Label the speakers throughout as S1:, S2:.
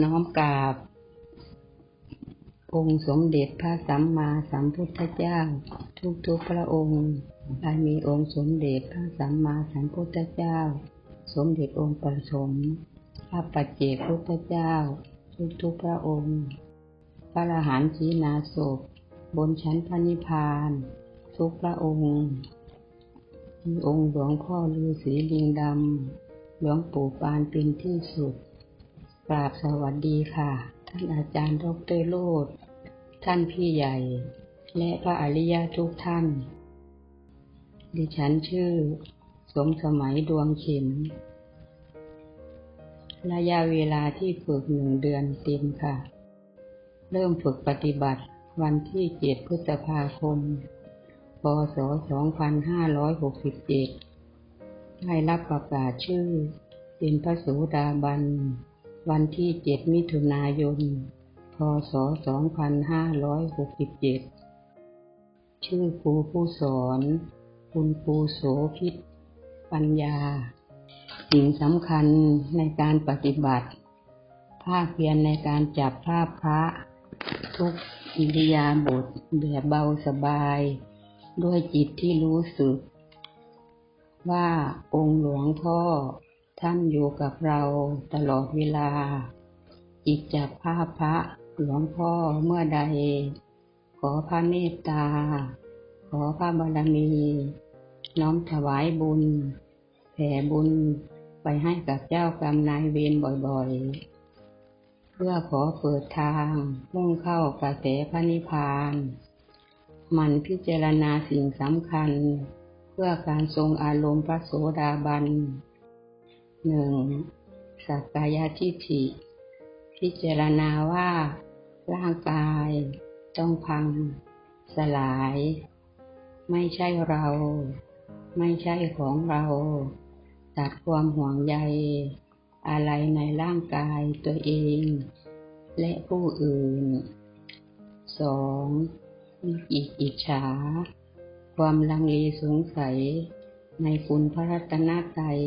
S1: น้อมกราบ องค์สมเด็จพระสัมมาสัมพุทธเจ้า ทุกทุกพระองค์ได้มีองค์สมเด็จพระสัมมาสัมพุทธเจ้า สมเด็จองค์ประสมพระปัจเจกพุทธเจ้า ทุกทุกพระองค์ พระอรหันต์ชีนาศพบนชั้นพระนิพพาน ทุกพระองค์มีองค์หลวงพ่อฤาษีลิงดำหลวงปู่ปานเป็นที่สุด ราบสวัสดีค่ะ ท่านอาจารย์ดรโลดท่านพี่ใหญ่ และพระอริยทุกท่าน ดิฉันชื่อ สมสมัยดวงเข็มระยะเวลาที่ฝึกหนึ่งเดือนเต็มค่ะ เริ่มฝึกปฏิบัติวันที่เจ็ดพฤษภาคม พศ 2567 ได้รับประกาศชื่อ เป็นพระสูดาบัน วันที่ 7 มิถุนายน พศ 2567 ชื่อครูผู้สอน คุณครูโสพิษปัญญา สิ่งสำคัญในการปฏิบัติ ภาคเพียรในการจับภาพพระ ทุกอิริยาบถแบบเบาสบาย ด้วยจิตที่รู้สึก ว่าองค์หลวงพ่อ ท่านอยู่กับเราตลอดเวลา จิตจับภาพพระหลวงพ่อเมื่อใด ขอพระเมตตา ขอพระบารมี น้อมถวายบุญ แผ่บุญไปให้กับเจ้ากรรมนายเวรบ่อยๆ เพื่อขอเปิดทางมุ่งเข้ากระแสพระนิพพาน มันพิจารณาสิ่งสำคัญ เพื่อการทรงอารมณ์พระโสดาบัน หนึ่งสักกายทิฏฐิพิจารณาว่า ร่างกายต้องพัง สลาย ไม่ใช่เรา ไม่ใช่ของเราตัดความห่วงใย อะไรในร่างกายตัวเอง และผู้อื่นสองวิจิกิจฉา ความลังเลสงสัยในคุณพระรัตนตรัย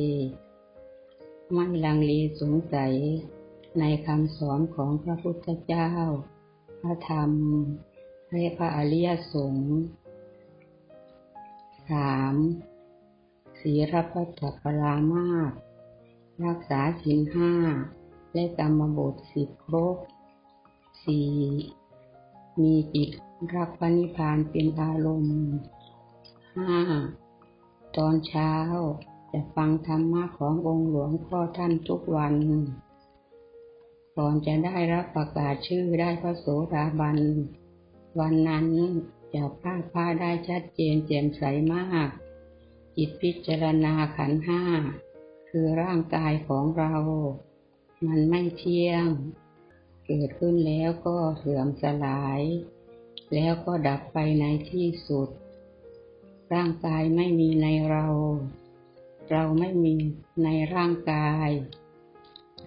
S1: ไม่ลังเลสงสัยในคำสอนของพระพุทธเจ้า พระธรรม และพระอริยสงฆ์สามศีรพัตปรามาสรักษาศีลห้า และกรรมบทสิบครบสี่มีจิตรักพระนิพพานเป็นอารมณ์ห้าตอนเช้า จะฟังธรรมะขององค์หลวงพ่อท่านทุกวัน ก่อนจะได้รับประกาศชื่อได้พระโสดาบัน วันนั้นจะพาพาได้ชัดเจนแจ่มใสมาก จิตพิจารณาขันห้า คือร่างกายของเรา มันไม่เที่ยง เกิดขึ้นแล้วก็เสื่อมสลาย แล้วก็ดับไปในที่สุด ร่างกายไม่มีในเรา เราไม่มีในร่างกาย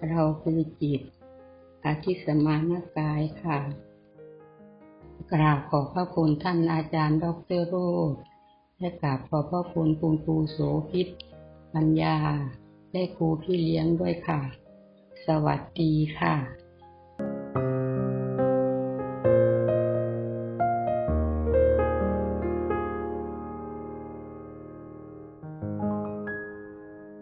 S1: เราคือจิตอาทิสมานกายค่ะ กราบขอพระคุณท่านอาจารย์ดรโรธและกราบขอพระคุณคุณครูโสพิษปัญญา และครูพี่เลี้ยงด้วยค่ะ สวัสดีค่ะ